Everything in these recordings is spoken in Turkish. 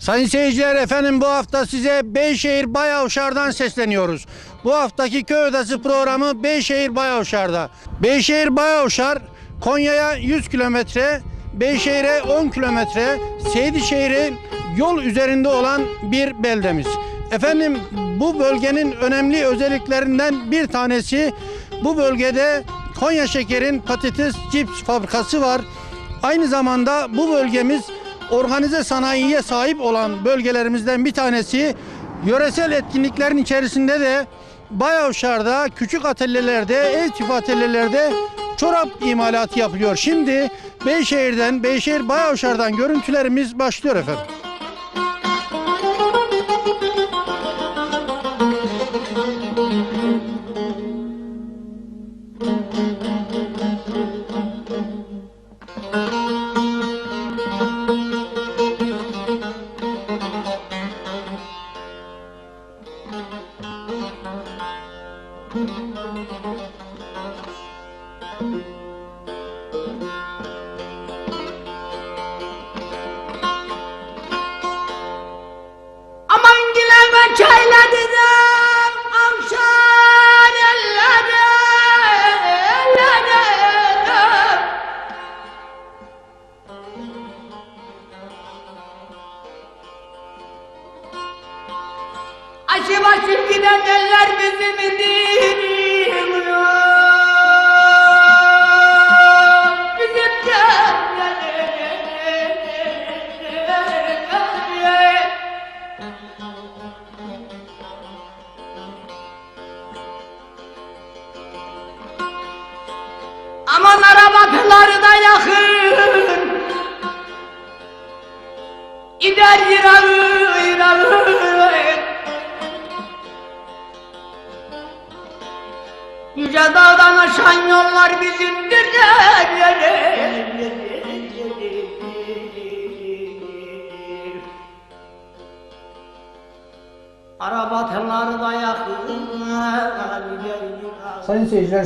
Sayın seyirciler efendim bu hafta size Beyşehir Bayavşar'dan sesleniyoruz. Bu haftaki köy odası programı Beyşehir Bayavşar'da. Beyşehir Bayavşar Konya'ya 100 kilometre, Beyşehir'e 10 kilometre, Seydişehir'e yol üzerinde olan bir beldemiz. Efendim bu bölgenin önemli özelliklerinden bir tanesi bu bölgede Konya Şeker'in patates cips fabrikası var. Aynı zamanda bu bölgemiz organize sanayiye sahip olan bölgelerimizden bir tanesi. Yöresel etkinliklerin içerisinde de Bayavşar'da küçük atölyelerde, el tipi atölyelerde çorap imalatı yapılıyor. Şimdi Beyşehir'den, Beyşehir Bayavşar'dan görüntülerimiz başlıyor efendim.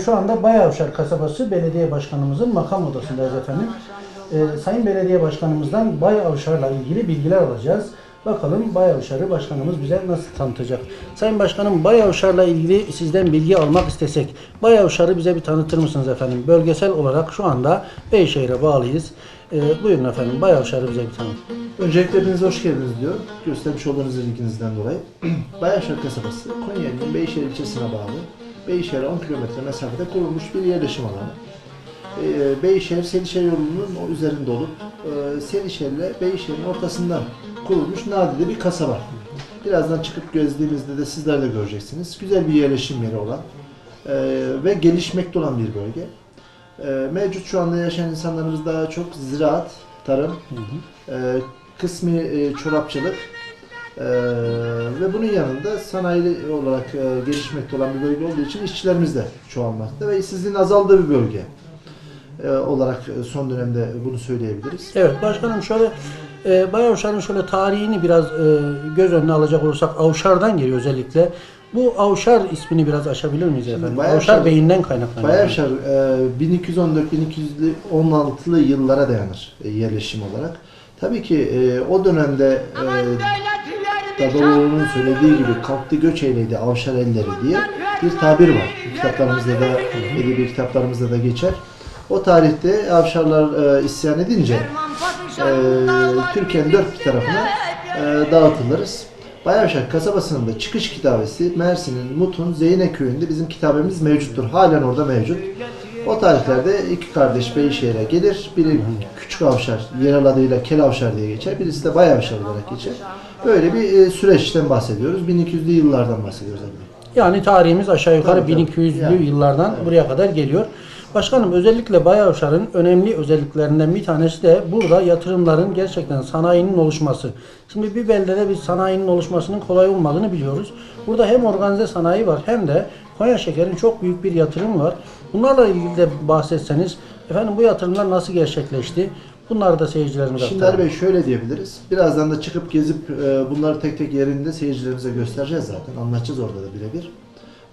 Şu anda Bayavşar kasabası belediye başkanımızın makam odasındayız efendim. Ee, Sayın belediye başkanımızdan Bayavşar'la ilgili bilgiler alacağız. Bakalım Bayavşar'ı başkanımız bize nasıl tanıtacak? Sayın başkanım Bayavşar'la ilgili sizden bilgi almak istesek Bayavşar'ı bize bir tanıtır mısınız efendim? Bölgesel olarak şu anda Beyşehir'e bağlıyız. Ee, buyurun efendim Bayavşar'ı bize bir tanıtın. Öncelikle hepinize hoş geldiniz diyor. Göstermiş olduğunuz ilginizden dolayı. Bayashar kasabası Konya'nın Beyşehir ilçesine bağlı. Beyşehir'e 10 kilometre mesafede kurulmuş bir yerleşim alanı. Ee, Beyşehir Selişehir yolunun o üzerinde olup e, Selişehir ile Beyşehir'in ortasında kurulmuş nadide bir kasaba. Birazdan çıkıp gezdiğimizde de sizler de göreceksiniz. Güzel bir yerleşim yeri olan e, ve gelişmekte olan bir bölge. E, mevcut şu anda yaşayan insanlarımız daha çok ziraat, tarım, e, kısmi e, çorapçılık e, ve bunun yanında sanayi olarak e, gelişmekte olan bir bölge olduğu için işçilerimiz de çoğalmakta ve işsizliğin azaldığı bir bölge e, olarak e, son dönemde bunu söyleyebiliriz. Evet başkanım şöyle e, Bayavşar'ın şöyle tarihini biraz e, göz önüne alacak olursak Avşar'dan geliyor özellikle. Bu Avşar ismini biraz aşabilir miyiz efendim? Bayavşar- Avşar Bey'inden kaynaklanıyor. Bayavşar e, 1214-1216'lı yıllara dayanır e, yerleşim olarak. Tabii ki e, o dönemde e, Dadaloğlu'nun söylediği gibi kalktı göç eyledi avşar elleri diye bir tabir var. Kitaplarımızda da, edebi kitaplarımızda da geçer. O tarihte avşarlar e, isyan edince e, Türkiye'nin dört tarafına e, dağıtılırız. Bayavşar kasabasının da çıkış kitabesi Mersin'in Mut'un Zeyne köyünde bizim kitabemiz mevcuttur. Halen orada mevcut. O tarihlerde iki kardeş Beyşehir'e gelir. Biri Küçük Avşar, yerel adıyla Kel Avşar diye geçer. Birisi de Bayavşar olarak geçer. Böyle bir e, süreçten bahsediyoruz. 1200'lü yıllardan bahsediyoruz. Yani tarihimiz aşağı yukarı Tabii, tabii. 1200'lü Yani, yıllardan buraya kadar geliyor. Başkanım özellikle Bayavşar'ın önemli özelliklerinden bir tanesi de burada yatırımların gerçekten sanayinin oluşması. Şimdi bir beldede bir sanayinin oluşmasının kolay olmadığını biliyoruz. Burada hem organize sanayi var hem de Konya Şeker'in çok büyük bir yatırımı var. Bunlarla ilgili de bahsetseniz efendim bu yatırımlar nasıl gerçekleşti? Bunları da seyircilerimize Şimdi Ali Bey şöyle diyebiliriz. Birazdan da çıkıp gezip e, bunları tek tek yerinde seyircilerimize göstereceğiz zaten. Anlatacağız orada da birebir.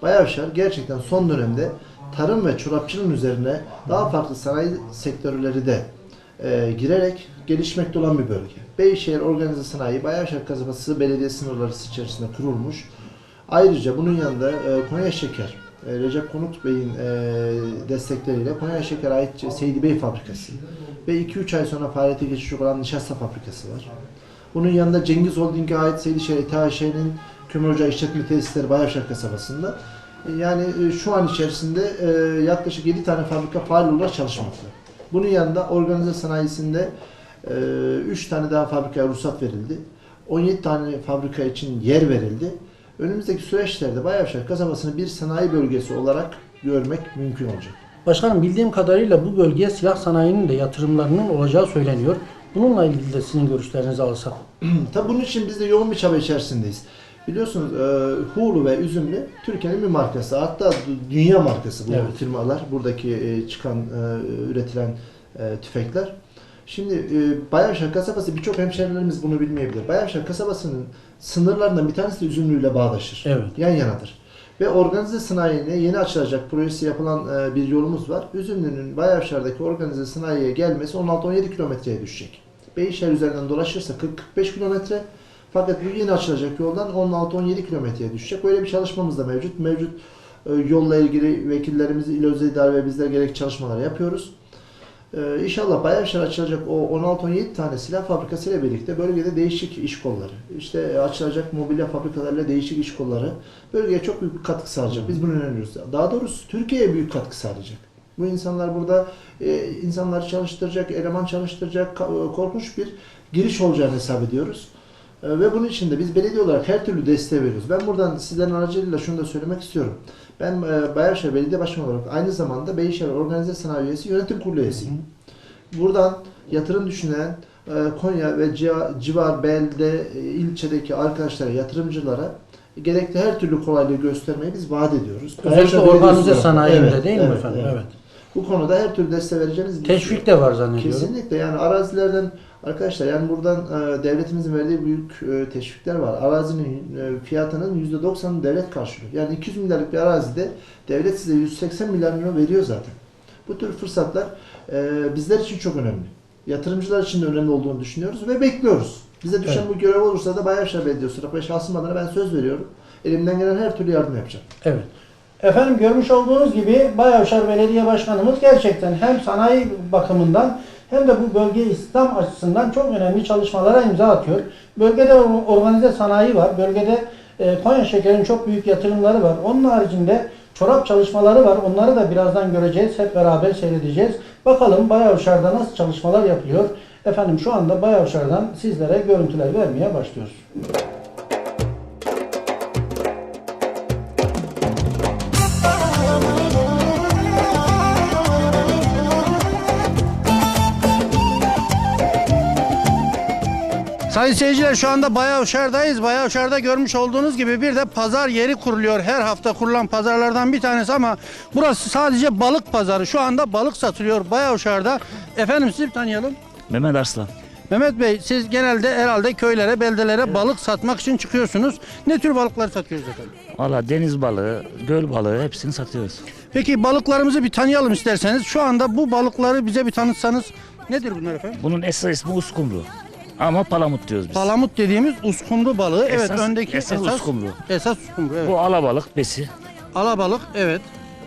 Bayavşar gerçekten son dönemde tarım ve çorapçılığın üzerine daha farklı sanayi sektörleri de e, girerek gelişmekte olan bir bölge. Beyşehir Organize Sanayi Bayavşar Kasabası belediye sınırları içerisinde kurulmuş. Ayrıca bunun yanında e, Konya Şeker, Recep Konut Bey'in e, destekleriyle Konya Şeker ait Seydi Bey Fabrikası ve 2-3 ay sonra faaliyete geçecek olan nişasta fabrikası var. Bunun yanında Cengiz Holding'e ait Seydişehir İTHŞ'nin Kömür Ocağı İşletme Tesisleri Bayavşar kasabasında. E, Yani e, şu an içerisinde yaklaşık 7 tane fabrika faal olarak çalışmakta. Bunun yanında organize sanayisinde 3 tane daha fabrikaya ruhsat verildi. 17 tane fabrika için yer verildi. Önümüzdeki süreçlerde Bayavşar kasabasını bir sanayi bölgesi olarak görmek mümkün olacak. Başkanım bildiğim kadarıyla bu bölgeye silah sanayinin de yatırımlarının olacağı söyleniyor. Bununla ilgili de sizin görüşlerinizi alsak. Tabi bunun için biz de yoğun bir çaba içerisindeyiz. Biliyorsunuz e, Hulu ve Üzümlü Türkiye'nin bir markası. Hatta dü- dünya markası bu Evet. firmalar. Buradaki e, çıkan, e, üretilen e, tüfekler. Şimdi e, Bayavşar kasabası birçok hemşehrilerimiz bunu bilmeyebilir. Bayavşar kasabasının sınırlarından bir tanesi de Üzümlü ile bağdaşır. Evet. Yan yanadır. Ve organize sanayine yeni açılacak projesi yapılan e, bir yolumuz var. Üzümlü'nün Bayavşar'daki organize sanayiye gelmesi 16-17 kilometreye düşecek. Beyşehir üzerinden dolaşırsa 40-45 kilometre. Fakat bu yeni açılacak yoldan 16-17 kilometreye düşecek. Böyle bir çalışmamız da mevcut. Mevcut e, yolla ilgili vekillerimiz, il özel idare ve bizler gerek çalışmalar yapıyoruz. Ee, inşallah Bayavşar açılacak o 16-17 tane silah fabrikası ile birlikte bölgede değişik iş kolları, işte açılacak mobilya fabrikalarıyla değişik iş kolları bölgeye çok büyük katkı sağlayacak. Biz bunu inanıyoruz. Daha doğrusu Türkiye'ye büyük katkı sağlayacak. Bu insanlar burada e, insanları çalıştıracak, eleman çalıştıracak, e, korkunç bir giriş olacağını hesap ediyoruz. E, Ve bunun için de biz belediye olarak her türlü desteği veriyoruz. Ben buradan sizlerin aracılığıyla şunu da söylemek istiyorum. Ben e, Bayarşehir Belediye Başkanı olarak aynı zamanda Beyşehir Organize Sanayi Üyesi, Yönetim Kurulu üyesiyim. Buradan yatırım düşünen e, Konya ve civa- civar, belde, e, ilçedeki arkadaşlara, yatırımcılara gerekli her türlü kolaylığı göstermeyi biz vaat ediyoruz. Özellikle organize sanayinde Evet, değil mi evet, efendim? evet. Evet. Bu konuda her türlü desteği vereceğiniz Teşvik de var zannediyorum. Kesinlikle yani arazilerden arkadaşlar yani buradan e, devletimizin verdiği büyük e, teşvikler var. Arazinin e, fiyatının %90'ını devlet karşılıyor. Yani 200 milyarlık bir arazide devlet size 180 milyar lira veriyor zaten. Bu tür fırsatlar bizler için çok önemli. Yatırımcılar için de önemli olduğunu düşünüyoruz ve bekliyoruz. Bize düşen Evet. bu görev olursa da Bayarşehir Belediyesi olarak ve şahsım adına ben söz veriyorum. Elimden gelen her türlü yardım yapacağım. Evet. Efendim görmüş olduğunuz gibi Bayavşar Belediye Başkanımız gerçekten hem sanayi bakımından hem de bu bölge İslam açısından çok önemli çalışmalara imza atıyor. Bölgede or- organize sanayi var. Bölgede e, Konya Şeker'in çok büyük yatırımları var. Onun haricinde çorap çalışmaları var. Onları da birazdan göreceğiz. Hep beraber seyredeceğiz. Bakalım Bayavşar'da nasıl çalışmalar yapılıyor. Efendim şu anda Bayavşar'dan sizlere görüntüler vermeye başlıyoruz. Sayın seyirciler şu anda Bayavşar'dayız. Bayavşar'da görmüş olduğunuz gibi bir de pazar yeri kuruluyor. Her hafta kurulan pazarlardan bir tanesi ama burası sadece balık pazarı. Şu anda balık satılıyor Bayavşar'da. Efendim sizi bir tanıyalım. Mehmet Arslan. Mehmet Bey siz genelde herhalde köylere, beldelere balık satmak için çıkıyorsunuz. Ne tür balıklar satıyoruz efendim? Valla deniz balığı, göl balığı hepsini satıyoruz. Peki balıklarımızı bir tanıyalım isterseniz. Şu anda bu balıkları bize bir tanıtsanız nedir bunlar efendim? Bunun esas ismi uskumru. Ama palamut diyoruz biz. Palamut dediğimiz uskumru balığı. evet Esas- öndeki esas esas uskumru. Esas uskumru evet. Bu alabalık besi. Alabalık evet.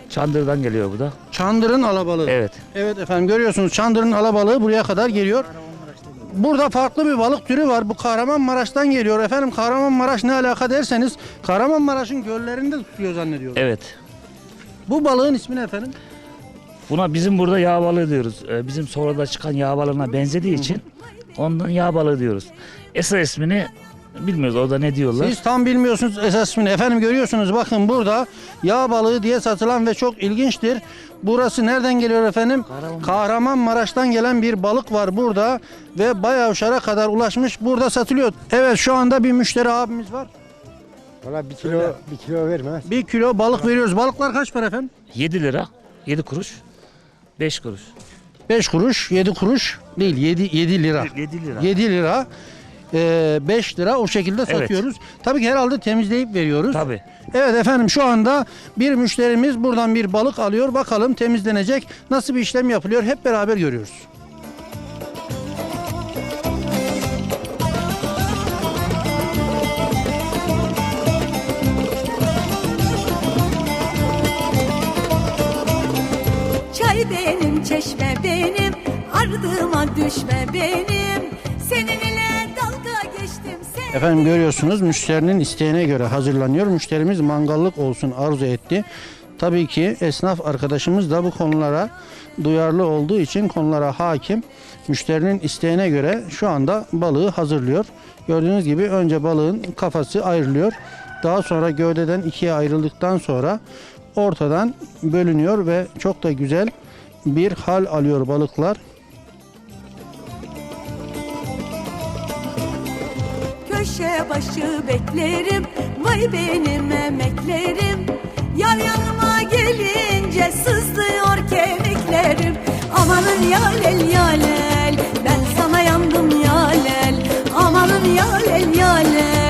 Çandır'dan geliyor bu da. Çandırın alabalığı. Evet. Evet efendim görüyorsunuz Çandır'ın alabalığı buraya kadar geliyor. Burada farklı bir balık türü var. Bu Kahramanmaraş'tan geliyor efendim. Kahramanmaraş ne alaka derseniz Kahramanmaraş'ın göllerinde tutuyor zannediyorum. Evet. Bu balığın ismi ne efendim? Buna bizim burada yağ balığı diyoruz. Ee, Bizim sonra da çıkan yağ balığına benzediği için ondan yağ balığı diyoruz. Esas ismini bilmiyoruz orada ne diyorlar. Siz tam bilmiyorsunuz esas ismini. Efendim görüyorsunuz bakın burada yağ balığı diye satılan ve çok ilginçtir. Burası nereden geliyor efendim? Kahramanmaraş. Kahramanmaraş'tan gelen bir balık var burada ve Bayavşar'a kadar ulaşmış burada satılıyor. Evet şu anda bir müşteri abimiz var. Valla bir kilo, bir kilo vermez. Bir kilo balık veriyoruz. Balıklar kaç para efendim? 7 lira, 7 kuruş, 5 kuruş. 5 kuruş, 7 kuruş değil 7, 7 lira. 7 lira. 7 lira, 5 lira o şekilde satıyoruz. Tabii ki herhalde temizleyip veriyoruz. Tabii. Evet efendim şu anda bir müşterimiz buradan bir balık alıyor. Bakalım temizlenecek. Nasıl bir işlem yapılıyor hep beraber görüyoruz. Geçme benim Seninle dalga geçtim sen Efendim görüyorsunuz müşterinin isteğine göre hazırlanıyor. Müşterimiz mangallık olsun arzu etti. Tabii ki esnaf arkadaşımız da bu konulara duyarlı olduğu için konulara hakim. Müşterinin isteğine göre şu anda balığı hazırlıyor. Gördüğünüz gibi önce balığın kafası ayrılıyor. Daha sonra gövdeden ikiye ayrıldıktan sonra ortadan bölünüyor ve çok da güzel bir hal alıyor balıklar. Köşe başı beklerim Vay benim emeklerim. Yar yanıma gelince sızlıyor kemiklerim. Amanın yalel yalel Ben sana yandım yalel Amanın yalel yalel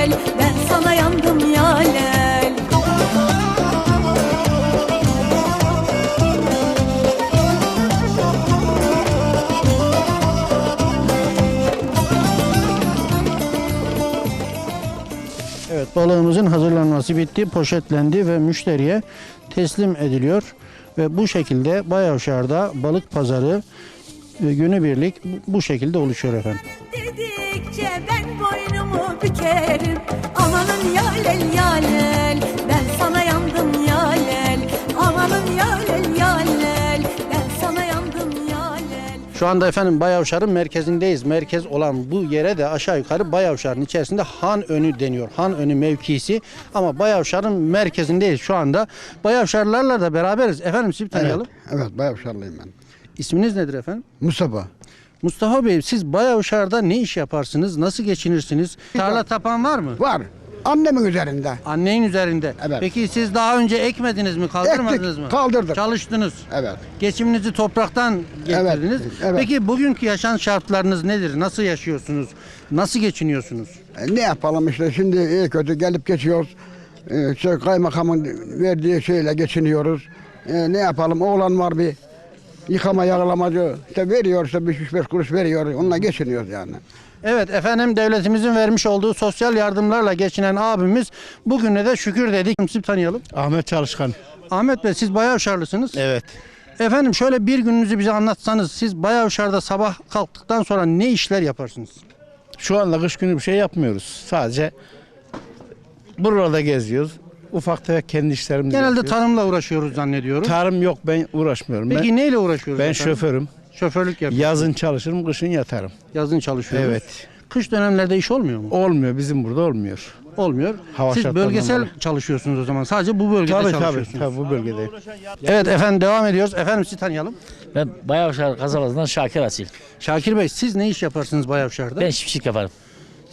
balığımızın hazırlanması bitti, poşetlendi ve müşteriye teslim ediliyor. Ve bu şekilde Bayavşar'da balık pazarı e, günübirlik bu şekilde oluşuyor efendim. Dedikçe ben boynumu bükerim Amanın yalel yalel Şu anda efendim Bayavşar'ın merkezindeyiz. Merkez olan bu yere de aşağı yukarı Bayavşar'ın içerisinde Han Önü deniyor. Han Önü mevkisi ama Bayavşar'ın merkezindeyiz şu anda. Bayavşarlarla da beraberiz. Efendim sizi tanıyalım. Evet Bayavşarlıyım ben. İsminiz nedir efendim? Mustafa. Mustafa Bey siz Bayavşar'da ne iş yaparsınız? Nasıl geçinirsiniz? Tarla tapan var mı? Var. Annemin üzerinde. Annenin üzerinde. Evet. Peki siz daha önce ekmediniz mi? Kaldırmadınız Ektik, mı? kaldırdık. Çalıştınız. Evet. Geçiminizi topraktan getirdiniz. evet. Peki bugünkü yaşam şartlarınız nedir? Nasıl yaşıyorsunuz? Nasıl geçiniyorsunuz? E, ne yapalım işte şimdi iyi kötü gelip geçiyoruz. E, işte kaymakamın verdiği şeyle geçiniyoruz. E, ne yapalım oğlan var bir yıkama yağlamacı. İşte veriyor işte 3-5 kuruş veriyor. Onunla geçiniyoruz yani. Evet efendim devletimizin vermiş olduğu sosyal yardımlarla geçinen abimiz bugüne de şükür dedik. Sizi tanıyalım. Ahmet Çalışkan. Ahmet Bey siz Bayavşarlısınız. Evet. Efendim şöyle bir gününüzü bize anlatsanız siz Bayavşar'da sabah kalktıktan sonra ne işler yaparsınız? Şu anda kış günü bir şey yapmıyoruz. Sadece buralarda geziyoruz. Ufak tefek kendi işlerimizi Genelde yapıyoruz. tarımla uğraşıyoruz zannediyorum. Tarım yok ben uğraşmıyorum. Peki ben, neyle uğraşıyoruz? ben efendim? şoförüm. Şoförlük yapıyoruz. Yazın çalışırım, kışın yatarım. Yazın çalışıyoruz. Evet. Kış dönemlerde iş olmuyor mu? Olmuyor bizim burada olmuyor. Olmuyor. Hava Siz bölgesel dolayı. çalışıyorsunuz o zaman. Sadece bu bölgede Tabii tabii, çalışıyorsunuz. tabii bu bölgede. Evet efendim devam ediyoruz. Efendim sizi tanıyalım. Ben Bayavşar Kazalası'ndan Şakir Asil. Şakir Bey siz ne iş yaparsınız Bayavşar'da? Ben çiftçilik yaparım.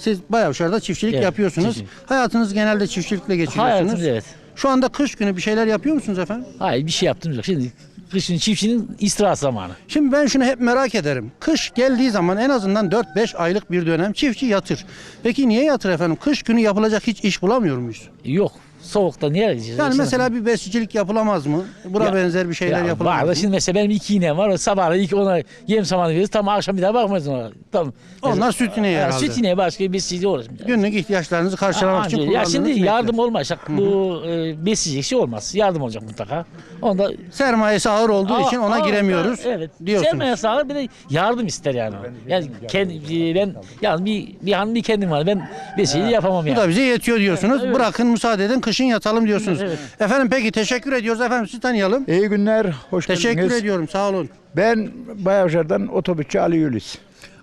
Siz Bayavşar'da çiftçilik Evet, yapıyorsunuz. çiftçilik. Hayatınız genelde çiftçilikle geçiriyorsunuz. Hayatımız evet. Şu anda kış günü bir şeyler yapıyor musunuz efendim? Hayır bir şey yaptığımız yok. Şimdi kışın çiftçinin istirahat zamanı. Şimdi ben şunu hep merak ederim. Kış geldiği zaman en azından 4-5 aylık bir dönem çiftçi yatır. Peki niye yatır efendim? Kış günü yapılacak hiç iş bulamıyor muyuz? Yok. Soğukta niye gideceğiz? Yani mesela bir besicilik yapılamaz mı? Buna Ya- benzer bir şeyler Ya yapılamaz var da mı? şimdi mesela benim iki iğnem var. Sabah ilk ona yem zamanı veririz. Tam akşam bir daha bakmayız ona. Tam. Onlar süt ineği herhalde. Süt ineği başka bir şey uğraşmayacağız. Günlük ihtiyaçlarınızı karşılamak için Ya kullandığınız şimdi sinekler. yardım olmayacak. Bu e, besleyecek şey olmaz. Yardım olacak mutlaka. Onda Sermayesi ağır olduğu için ona aa, giremiyoruz Evet. diyorsunuz. Sevmeye sağlar bir de yardım ister yani. Yani kendi, ben yani bir bir han bir kendim var. Ben besleyici yapamam Bu yani. da bize yetiyor diyorsunuz. Evet. Bırakın müsaade edin kışın yatalım diyorsunuz. Evet. Efendim peki teşekkür ediyoruz efendim sizi tanıyalım. İyi günler, hoş Teşekkür geldiniz. ediyorum sağ olun. Ben Bayavşar'dan otobüsçü Ali Yülis.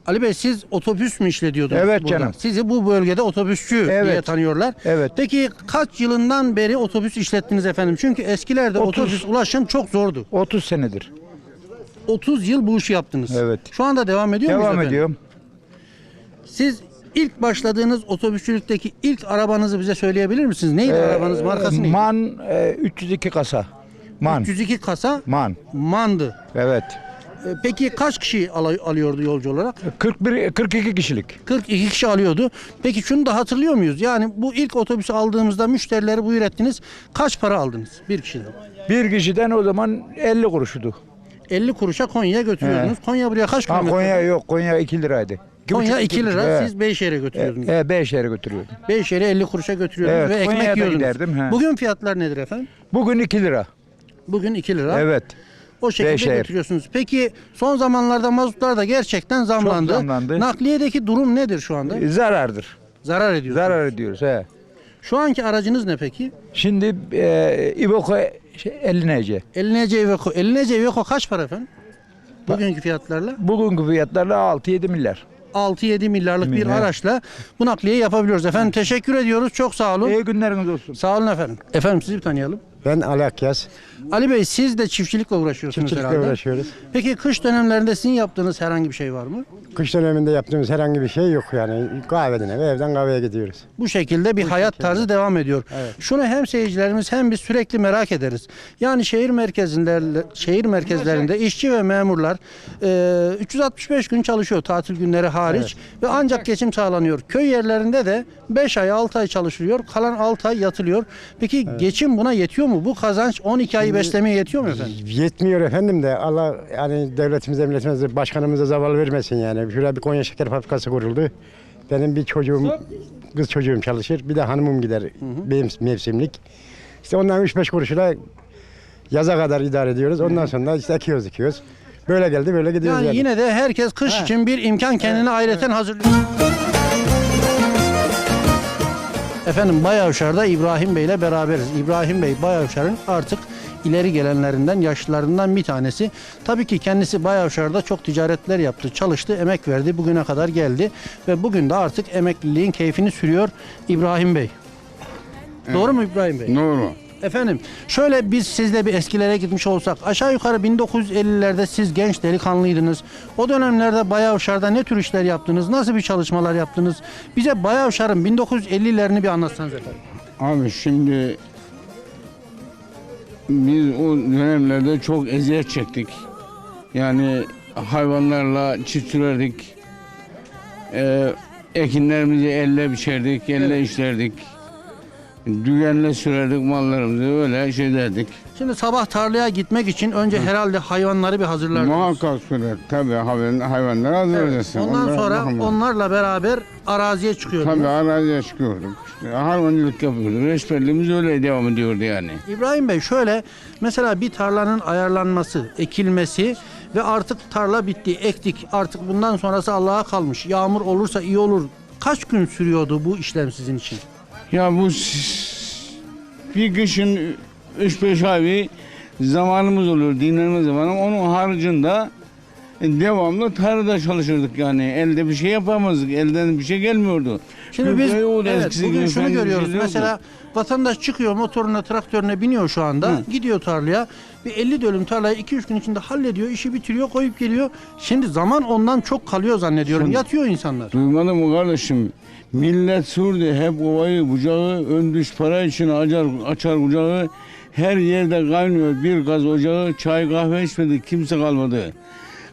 Ali Bey siz otobüs mü işletiyordunuz Evet burada? canım. Sizi bu bölgede otobüsçü diye Evet. tanıyorlar. Evet. Peki kaç yılından beri otobüs işlettiniz efendim? Çünkü eskilerde 30. otobüs ulaşım çok zordu. 30 senedir. 30 yıl bu işi yaptınız. Evet. Şu anda devam ediyor muyuz Devam efendim? ediyorum. Siz ilk başladığınız otobüsçülükteki ilk arabanızı bize söyleyebilir misiniz? Neydi Ee, arabanız markası neydi? Man e, 302 kasa. Man. 302 kasa Man. mandı. Evet. E, Peki kaç kişi al- alıyordu yolcu olarak? 41 42 kişilik. 42 kişi alıyordu. Peki şunu da hatırlıyor muyuz? Yani bu ilk otobüsü aldığımızda müşterileri buyur ettiniz. Kaç para aldınız bir kişiden? Bir kişiden o zaman 50 kuruşuydu. 50 kuruşa Konya'ya götürüyordunuz. Konya buraya kaç Ha, kilometre? Konya yok. Konya 2 liraydı. Konya buçuk, 2 iki lira. he. Siz Beyşehir'e götürüyordunuz. E, Beyşehir'e götürüyordum. Beyşehir'e 50 kuruşa götürüyordunuz Evet, ve ekmek Konya'ya yiyordunuz. giderdim, he. Bugün fiyatlar nedir efendim? Bugün 2 lira. Bugün 2 lira. Evet. O şekilde Beyşehir. götürüyorsunuz. Peki son zamanlarda mazotlar da gerçekten zamlandı. zamlandı. Nakliyedeki durum nedir şu anda? E, Zarardır. Zarar ediyor. Zarar ediyoruz he. Şu anki aracınız ne peki? Şimdi e, şey, 50 nece. 50 nece Iveco. 50 nece Iveco kaç para efendim? Bugünkü fiyatlarla Bugünkü fiyatlarla 6-7 milyar. 6-7 milyarlık bir araçla bu nakliye yapabiliyoruz. Efendim teşekkür ediyoruz. Çok sağ olun. İyi günleriniz olsun. Sağ olun efendim. Efendim sizi bir tanıyalım. Ben Ali Akyaz. Ali Bey siz de çiftçilikle uğraşıyorsunuz Çiftçilikle herhalde. uğraşıyoruz. Peki kış dönemlerinde sizin yaptığınız herhangi bir şey var mı? Kış döneminde yaptığımız herhangi bir şey yok yani. Kahveden eve, evden kahveye gidiyoruz. Bu şekilde bir hayat tarzı devam ediyor. Şunu hem seyircilerimiz hem biz sürekli merak ederiz. Yani şehir merkezinde şehir merkezlerinde işçi ve memurlar e, 365 gün çalışıyor tatil günleri hariç ve ancak geçim sağlanıyor. Köy yerlerinde de 5 ay 6 ay çalışılıyor. Kalan 6 ay yatılıyor. Peki geçim buna yetiyor mu? Bu kazanç 12 ayı beslemeye yetiyor mu efendim? Yetmiyor efendim de Allah yani devletimize, milletimize, başkanımıza zaval vermesin yani. Şurada bir Konya Şeker Fabrikası kuruldu. Benim bir çocuğum, kız çocuğum çalışır. Bir de hanımım gider benim mevsimlik. İşte ondan 3-5 kuruşuyla yaza kadar idare ediyoruz. Ondan sonra işte ekiyoruz ekiyoruz. Böyle geldi böyle gidiyoruz Yani yani. yine de herkes kış için bir imkan kendine ayreten hazırlıyor. Efendim Bayavşar'da İbrahim Bey ile beraberiz. İbrahim Bey Bayavşar'ın artık ileri gelenlerinden, yaşlılarından bir tanesi. Tabii ki kendisi Bayavşar'da çok ticaretler yaptı, çalıştı, emek verdi, bugüne kadar geldi ve bugün de artık emekliliğin keyfini sürüyor İbrahim Bey. Doğru mu İbrahim Bey? Doğru. Efendim şöyle biz sizle bir eskilere gitmiş olsak aşağı yukarı 1950'lerde siz genç delikanlıydınız. O dönemlerde Bayavşar'da ne tür işler yaptınız? Nasıl bir çalışmalar yaptınız? Bize Bayavşar'ın 1950'lerini bir anlatsanız efendim. Abi şimdi biz o dönemlerde çok eziyet çektik. Yani hayvanlarla çift sürerdik. Ee, ekinlerimizi elle biçerdik, elle işlerdik. Dügenle sürerdik mallarımızı öyle şey derdik. Şimdi sabah tarlaya gitmek için önce herhalde hayvanları bir hazırlardınız. Muhakkak sürer. Tabii hayvan, hayvanları hazırlayacaksın. Ondan Onlara sonra bakımlar. onlarla beraber araziye çıkıyordunuz. Tabii araziye çıkıyorduk. İşte hayvancılık yapıyorduk. Reçberliğimiz öyle devam ediyordu yani. İbrahim Bey şöyle mesela bir tarlanın ayarlanması, ekilmesi ve artık tarla bitti, ektik. Artık bundan sonrası Allah'a kalmış. Yağmur olursa iyi olur. Kaç gün sürüyordu bu işlem sizin için? Ya bu bir kışın 3-5 ay bir zamanımız olur, dinlenme zamanı. Onun haricinde devamlı tarlada çalışırdık yani. Elde bir şey yapamazdık. Elden bir şey gelmiyordu. Şimdi biz evet, bugün şunu bir görüyoruz. şey. Mesela vatandaş çıkıyor motoruna, traktörüne biniyor şu anda. Hı. Gidiyor tarlaya. Bir 50 dönüm tarlayı 2-3 gün içinde hallediyor. işi bitiriyor, koyup geliyor. Şimdi zaman ondan çok kalıyor zannediyorum. Şimdi- Yatıyor insanlar. Duymadın mı kardeşim? Millet sürdü hep ovayı bucağı, ön düş para için açar, açar kucağı. Her yerde kaynıyor bir gaz ocağı, çay kahve içmedi kimse kalmadı.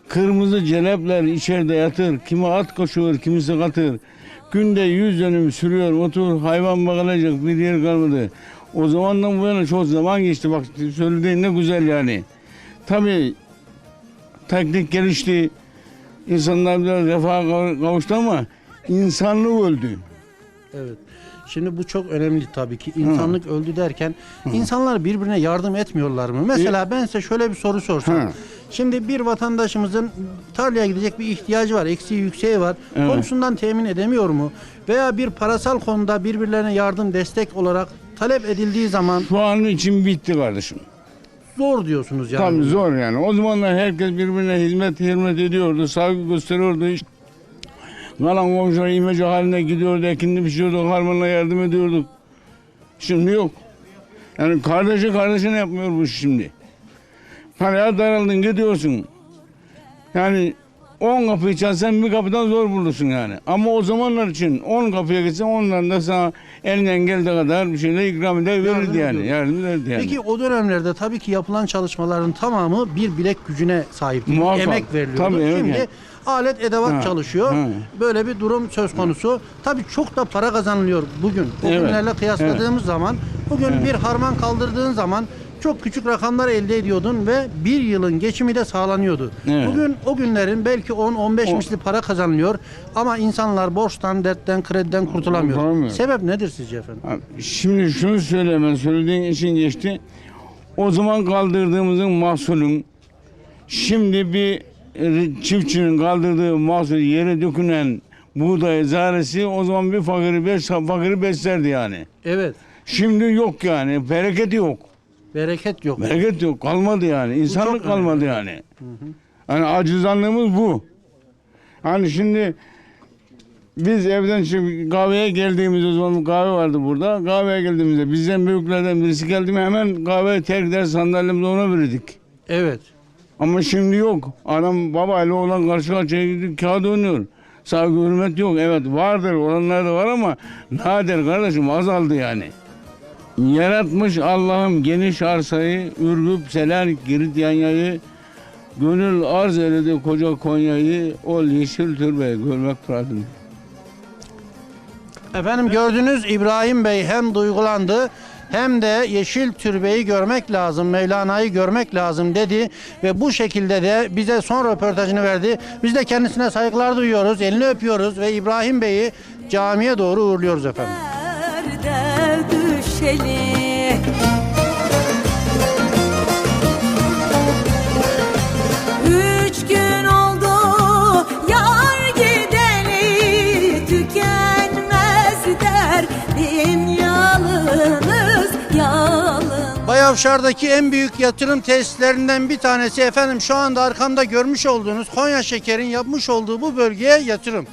Kırmızı celepler içeride yatır, kimi at koşuyor, kimisi katır. Günde yüz dönüm sürüyor motor, hayvan bakılacak bir yer kalmadı. O zamandan bu yana çok zaman geçti bak söylediğin ne güzel yani. Tabii teknik gelişti, insanlar biraz refaha kav- kavuştu ama insanlık öldü. Evet. Şimdi bu çok önemli tabii ki. İnsanlık öldü derken insanlar birbirine yardım etmiyorlar mı? Mesela ben size şöyle bir soru sorsam. Hı. Şimdi bir vatandaşımızın tarlaya gidecek bir ihtiyacı var, eksiği yükseği var. Evet. Komşusundan temin edemiyor mu? Veya bir parasal konuda birbirlerine yardım, destek olarak talep edildiği zaman Şu an için bitti kardeşim. zor diyorsunuz yani. Tabii zor yani. O zamanlar herkes birbirine hizmet hizmet ediyordu, saygı gösteriyordu. Kalan komşular imece haline gidiyordu, ekindi biçiyorduk, harmanla yardım ediyorduk. Şimdi yok. Yani kardeşi kardeşine yapmıyor bu şimdi. Paraya daraldın gidiyorsun. Yani 10 kapıyı çalsan bir kapıdan zor bulursun yani. Ama o zamanlar için 10 kapıya gitsen ondan da sana elinden geldiği kadar bir şeyler ikram eder verirdi yani. Yardım ederdi yani. Peki o dönemlerde tabii ki yapılan çalışmaların tamamı bir bilek gücüne. Muhakkak. Emek veriliyordu. Tabii, evet Şimdi yani. alet edevat Ha, çalışıyor. ha. Böyle bir durum söz konusu. Tabii çok da para kazanılıyor bugün. O Evet, kıyasladığımız zaman bugün bir harman kaldırdığın zaman çok küçük rakamlar elde ediyordun ve bir yılın geçimi de sağlanıyordu. Evet. Bugün o günlerin belki 10-15 O- misli para kazanılıyor ama insanlar borçtan, dertten, krediden kurtulamıyor. Kurtulamıyor. Sebep nedir sizce efendim? Şimdi şunu söylemem, söylediğin için geçti. O zaman kaldırdığımızın mahsulün Şimdi bir e, çiftçinin kaldırdığı mahsul yere dökülen buğday zaresi o zaman bir fakiri beş fakiri beslerdi yani. Evet. Şimdi yok yani. Bereket yok. Bereket yok. Bereket yok. Kalmadı yani. İnsanlık kalmadı yani. Hani acizanlığımız bu. Hani şimdi biz evden şimdi kahveye geldiğimizde o zaman kahve vardı burada. Kahveye geldiğimizde bizden büyüklerden birisi geldi mi hemen kahve terk eder sandalyemizi ona verirdik. Evet. Ama şimdi yok. Adam babayla olan karşı karşıya gidip kağıt oynuyor. Saygı hürmet yok. Evet vardır olanlar da var ama nadir kardeşim azaldı yani. Yaratmış Allah'ım geniş arsayı, Ürgüp, Selanik, Girit Yanya'yı, Gönül arz eyledi koca Konya'yı, ol yeşil türbe görmek lazım. Efendim gördünüz İbrahim Bey hem duygulandı hem de yeşil türbeyi görmek lazım, Mevlana'yı görmek lazım dedi ve bu şekilde de bize son röportajını verdi. Biz de kendisine saygılar duyuyoruz, elini öpüyoruz ve İbrahim Bey'i camiye doğru uğurluyoruz efendim. Derde düşeli Üç gün oldu yar gideli Tükenmez derdim yalınız yalın Bayavşar'daki en büyük yatırım tesislerinden bir tanesi efendim şu anda arkamda görmüş olduğunuz Konya Şeker'in yapmış olduğu bu bölgeye yatırım.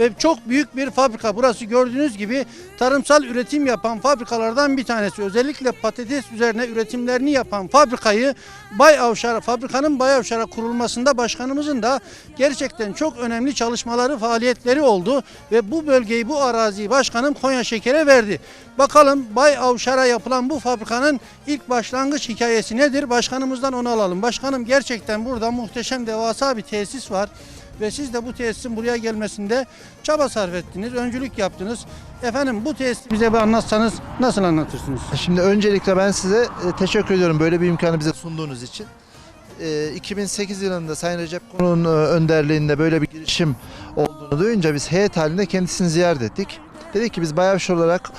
Ve çok büyük bir fabrika. Burası gördüğünüz gibi tarımsal üretim yapan fabrikalardan bir tanesi. Özellikle patates üzerine üretimlerini yapan fabrikayı Bay Avşar, fabrikanın Bay Avşar'a kurulmasında başkanımızın da gerçekten çok önemli çalışmaları, faaliyetleri oldu. Ve bu bölgeyi, bu araziyi başkanım Konya Şeker'e verdi. Bakalım Bay Avşar'a yapılan bu fabrikanın ilk başlangıç hikayesi nedir? Başkanımızdan onu alalım. Başkanım gerçekten burada muhteşem devasa bir tesis var. Ve siz de bu tesisin buraya gelmesinde çaba sarf ettiniz, öncülük yaptınız. Efendim bu tesisi bize bir anlatsanız nasıl anlatırsınız? Şimdi öncelikle ben size e, teşekkür ediyorum böyle bir imkanı bize sunduğunuz için. E, 2008 yılında Sayın Recep Konu'nun e, önderliğinde böyle bir girişim olduğunu duyunca biz heyet halinde kendisini ziyaret ettik. Dedik ki biz Bayavşar olarak e,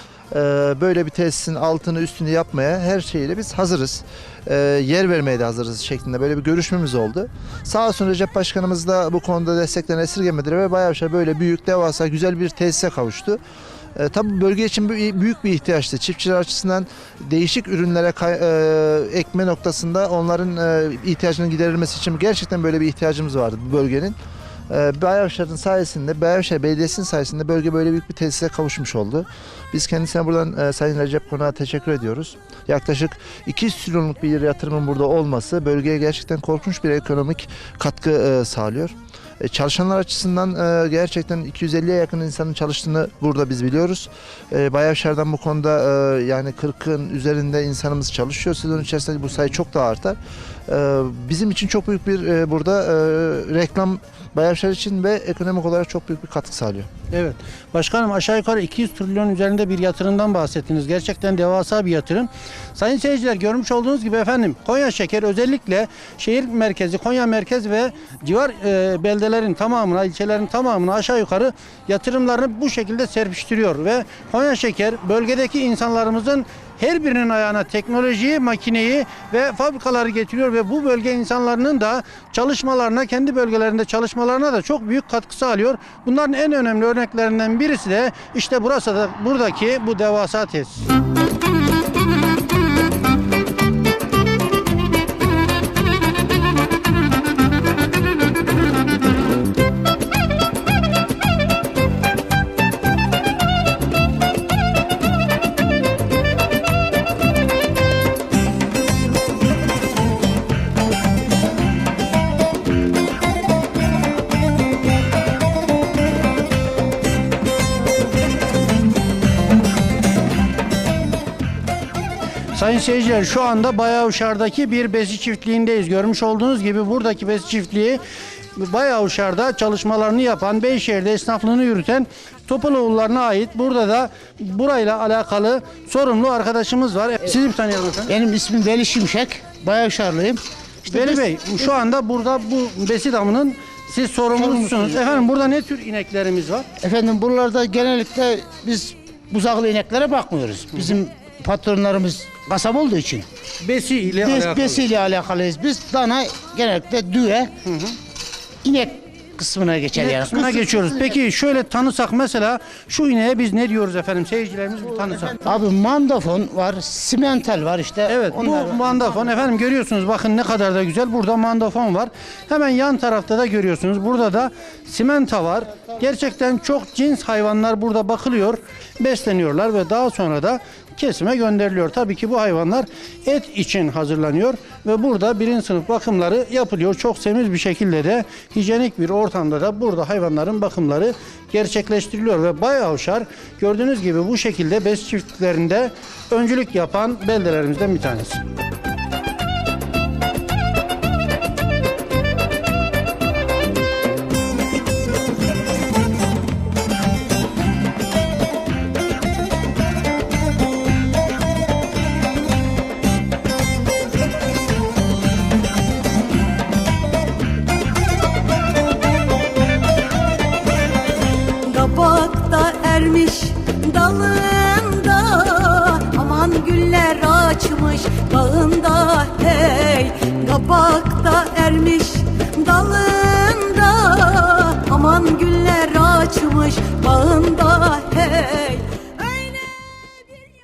böyle bir tesisin altını üstünü yapmaya her şeyle biz hazırız. E, yer vermeye de hazırız şeklinde böyle bir görüşmemiz oldu. Sağ olsun Recep Başkanımız da bu konuda desteklerini esirgemediler ve Bayavşar böyle büyük devasa güzel bir tesise kavuştu. E, tabii bölge için büyük bir ihtiyaçtı. Çiftçiler açısından değişik ürünlere e, ekme noktasında onların e, ihtiyacının giderilmesi için gerçekten böyle bir ihtiyacımız vardı bu bölgenin. E, Bayavşar'ın sayesinde, Bayavşar Belediyesi'nin sayesinde bölge böyle büyük bir tesise kavuşmuş oldu. Biz kendisine buradan e, Sayın Recep Konak'a teşekkür ediyoruz. Yaklaşık 200 trilyonluk bir yatırımın burada olması bölgeye gerçekten korkunç bir ekonomik katkı e, sağlıyor. E, Çalışanlar açısından e, gerçekten 250'ye yakın insanın çalıştığını burada biz biliyoruz. E, Bayavşar'dan bu konuda e, yani 40'ın üzerinde insanımız çalışıyor. Sezon içerisinde bu sayı çok daha artar. Bizim için çok büyük bir burada e, reklam Bayavşar için ve ekonomik olarak çok büyük bir katkı sağlıyor. Evet. Başkanım aşağı yukarı 200 trilyon üzerinde bir yatırımdan bahsettiniz. Gerçekten devasa bir yatırım. Sayın seyirciler görmüş olduğunuz gibi efendim Konya Şeker özellikle şehir merkezi, Konya merkez ve civar e, beldelerin tamamına, ilçelerin tamamına aşağı yukarı yatırımlarını bu şekilde serpiştiriyor ve Konya Şeker bölgedeki insanlarımızın her birinin ayağına teknolojiyi, makineyi ve fabrikaları getiriyor ve bu bölge insanlarının da çalışmalarına, kendi bölgelerinde çalışmalarına da çok büyük katkı sağlıyor. Bunların en önemli örneklerinden birisi de işte burası da buradaki bu devasa tesis. Seyirciler şu anda Bayavşar'daki bir besi çiftliğindeyiz. Görmüş olduğunuz gibi buradaki besi çiftliği Bayavşar'da çalışmalarını yapan, Beyşehir'de esnaflığını yürüten Topaloğullarına ait. Burada da burayla alakalı sorumlu arkadaşımız var. Sizi bir tanıyalım efendim. Benim ismim Veli Şimşek. Bayavşarlıyım. İşte Veli Bey şu anda burada bu besi damının siz sorumlusunuz. Sorumlusunuz. Efendim burada ne tür ineklerimiz var? Efendim buralarda genellikle biz buzaklı ineklere bakmıyoruz. Bizim patronlarımız kasap olduğu için Besi ile alakalı. besiyle alakalıyız. Biz dana genellikle düve, inek kısmına geçer yani. kısmına geçiyoruz. Peki şöyle tanısak mesela şu ineğe biz ne diyoruz efendim? Seyircilerimiz bir tanısak. Abi mandafon var, simental var işte. Evet bu var. mandafon efendim görüyorsunuz bakın ne kadar da güzel. Burada mandafon var. Hemen yan tarafta da görüyorsunuz. Burada da simenta var. Gerçekten çok cins hayvanlar burada bakılıyor. Besleniyorlar ve daha sonra da kesime gönderiliyor. Tabii ki bu hayvanlar et için hazırlanıyor ve burada birinci sınıf bakımları yapılıyor. Çok semiz bir şekilde de hijyenik bir ortamda da burada hayvanların bakımları gerçekleştiriliyor ve Bay Avşar gördüğünüz gibi bu şekilde bes çiftliklerinde öncülük yapan beldelerimizden bir tanesi.